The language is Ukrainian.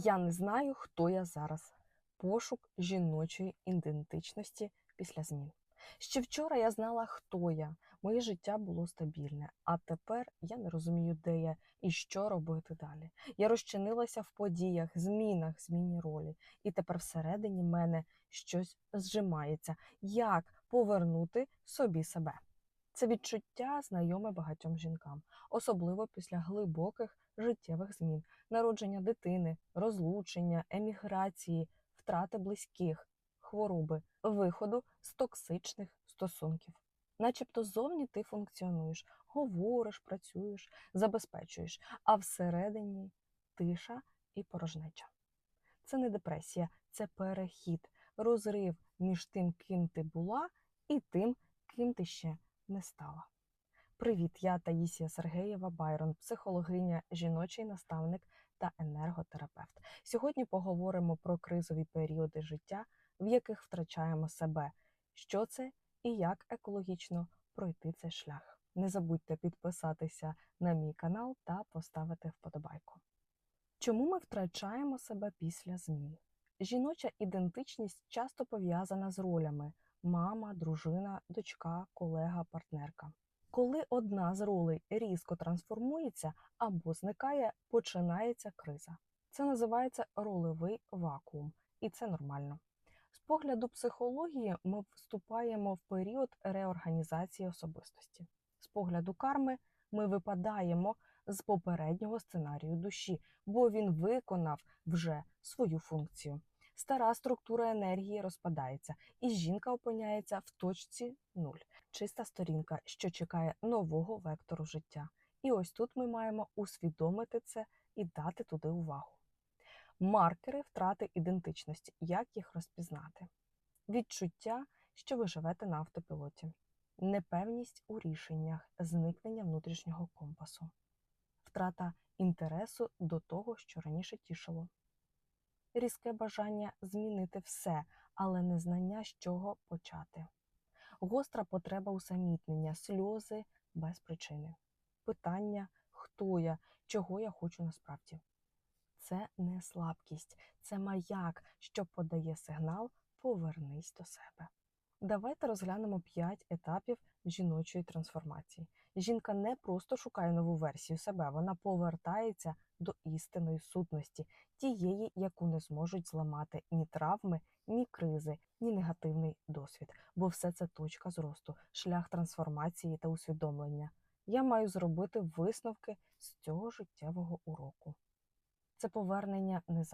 Я не знаю, хто я зараз. Пошук жіночої ідентичності після змін. Ще вчора я знала, хто я. Моє життя було стабільне, а тепер я не розумію, де я і що робити далі. Я розчинилася в подіях, змінах, зміні ролі, і тепер всередині мене щось зжимається. Як повернути собі себе? Це відчуття знайоме багатьом жінкам, особливо після глибоких життєвих змін, народження дитини, розлучення, еміграції, втрати близьких, хвороби, виходу з токсичних стосунків. Начебто зовні ти функціонуєш, говориш, працюєш, забезпечуєш, а всередині тиша і порожнеча. Це не депресія, це перехід, розрив між тим, ким ти була, і тим, ким ти ще не стала. Привіт, я Таїсія Сергеєва Байрон, психологиня, жіночий наставник та енерготерапевт. Сьогодні поговоримо про кризові періоди життя, в яких втрачаємо себе, що це і як екологічно пройти цей шлях. Не забудьте підписатися на мій канал та поставити вподобайку. Чому ми втрачаємо себе після змін? Жіноча ідентичність часто пов'язана з ролями мама, дружина, дочка, колега, партнерка. Коли одна з ролей різко трансформується або зникає, починається криза. Це називається ролевий вакуум, і це нормально. З погляду психології ми вступаємо в період реорганізації особистості. З погляду карми ми випадаємо з попереднього сценарію душі, бо він виконав вже свою функцію. Стара структура енергії розпадається, і жінка опиняється в точці нуль. Чиста сторінка, що чекає нового вектору життя. І ось тут ми маємо усвідомити це і дати туди увагу. Маркери втрати ідентичності. Як їх розпізнати? Відчуття, що ви живете на автопілоті, непевність у рішеннях, зникнення внутрішнього компасу, втрата інтересу до того, що раніше тішило, різке бажання змінити все, але незнання, з чого почати, гостра потреба усамітнення, сльози без причини, питання, хто я, чого я хочу насправді. Це не слабкість, це маяк, що подає сигнал повернись до себе. Давайте розглянемо 5 етапів жіночої трансформації. Жінка не просто шукає нову версію себе, вона повертається до істинної сутності, тієї, яку не зможуть зламати ні травми, ні кризи, ні негативний досвід, бо все це точка зросту, шлях трансформації та усвідомлення. Я маю зробити висновки з цього життєвого уроку. Це повернення не